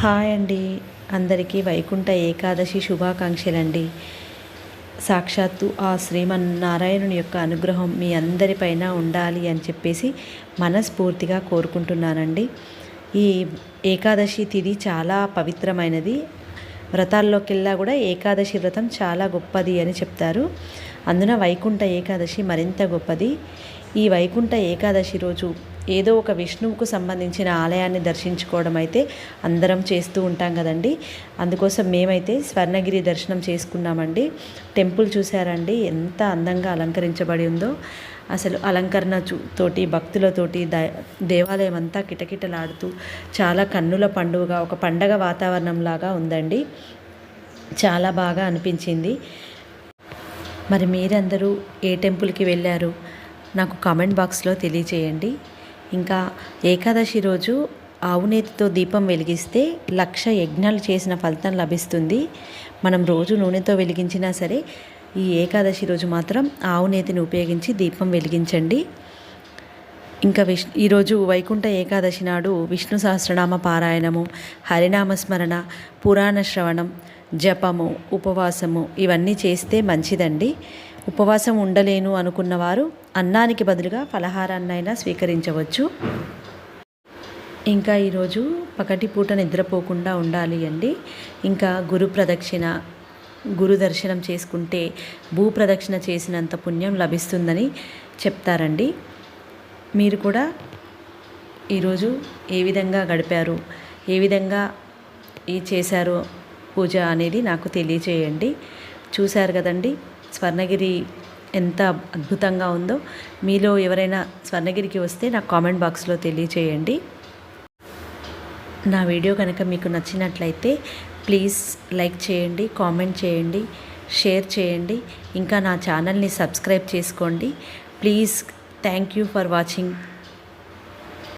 Hi అండి. అందరికీ వైకుంఠ ఏకాదశి శుభాకాంక్షలండి. సాక్షాత్తు ఆ శ్రీమన్నారాయణుని యొక్క అనుగ్రహం మీ అందరిపైన ఉండాలి అని చెప్పేసి మనస్ఫూర్తిగా కోరుకుంటున్నానండి. ఈ ఏకాదశి తిథి చాలా పవిత్రమైనది. వ్రతాల్లోకెల్లా కూడా ఏకాదశి వ్రతం చాలా గొప్పది అని చెప్తారు. అందున వైకుంఠ ఏకాదశి మరింత గొప్పది. ఈ వైకుంఠ ఏకాదశి రోజు ఏదో ఒక విష్ణువుకు సంబంధించిన ఆలయాన్ని దర్శించుకోవడం అయితే అందరం చేస్తూ ఉంటాం కదండి. అందుకోసం మేమైతే స్వర్ణగిరి దర్శనం చేసుకున్నామండి. టెంపుల్ చూసారండి ఎంత అందంగా అలంకరించబడి ఉందో. అసలు అలంకరణ చూ తోటి భక్తులతోటి ద దేవాలయం అంతా కిటకిటలాడుతూ చాలా కన్నుల పండుగ ఒక పండగ వాతావరణం లాగా ఉందండి. చాలా బాగా అనిపించింది. మరి మీరందరూ ఏ టెంపుల్కి వెళ్ళారు? నాకు కామెంట్ బాక్స్లో తెలియచేయండి. ఇంకా ఏకాదశి రోజు ఆవునేతితో దీపం వెలిగిస్తే లక్ష యజ్ఞాలు చేసిన ఫలితం లభిస్తుంది. మనం రోజు నూనెతో వెలిగించినా సరే ఈ ఏకాదశి రోజు మాత్రం ఆవునేతిని ఉపయోగించి దీపం వెలిగించండి. ఇంకా విష్ ఈరోజు వైకుంఠ ఏకాదశి నాడు విష్ణు సహస్రనామ పారాయణము హరినామ స్మరణ పురాణ శ్రవణం జపము ఉపవాసము ఇవన్నీ చేస్తే మంచిదండి. ఉపవాసం ఉండలేను అనుకున్నవారు అన్నానికి బదులుగా ఫలహారాన్నైనా స్వీకరించవచ్చు. ఇంకా ఈరోజు పగటిపూట నిద్రపోకుండా ఉండాలి అండి. ఇంకా గురు ప్రదక్షిణ గురు దర్శనం చేసుకుంటే భూ ప్రదక్షిణ చేసినంత పుణ్యం లభిస్తుందని చెప్తారండి. మీరు కూడా ఈరోజు ఏ విధంగా గడిపారు ఏ విధంగా ఈ చేశారు పూజ అనేది నాకు తెలియచేయండి. చూశారు కదండి స్వర్ణగిరి ఎంత అద్భుతంగా ఉందో. మీలో ఎవరైనా స్వర్ణగిరికి వస్తే నాకు కామెంట్ బాక్స్లో తెలియచేయండి. నా వీడియో కనుక మీకు నచ్చినట్లయితే ప్లీజ్ లైక్ చేయండి కామెంట్ చేయండి షేర్ చేయండి. ఇంకా నా ఛానల్ని సబ్స్క్రైబ్ చేసుకోండి. Please thank you for watching.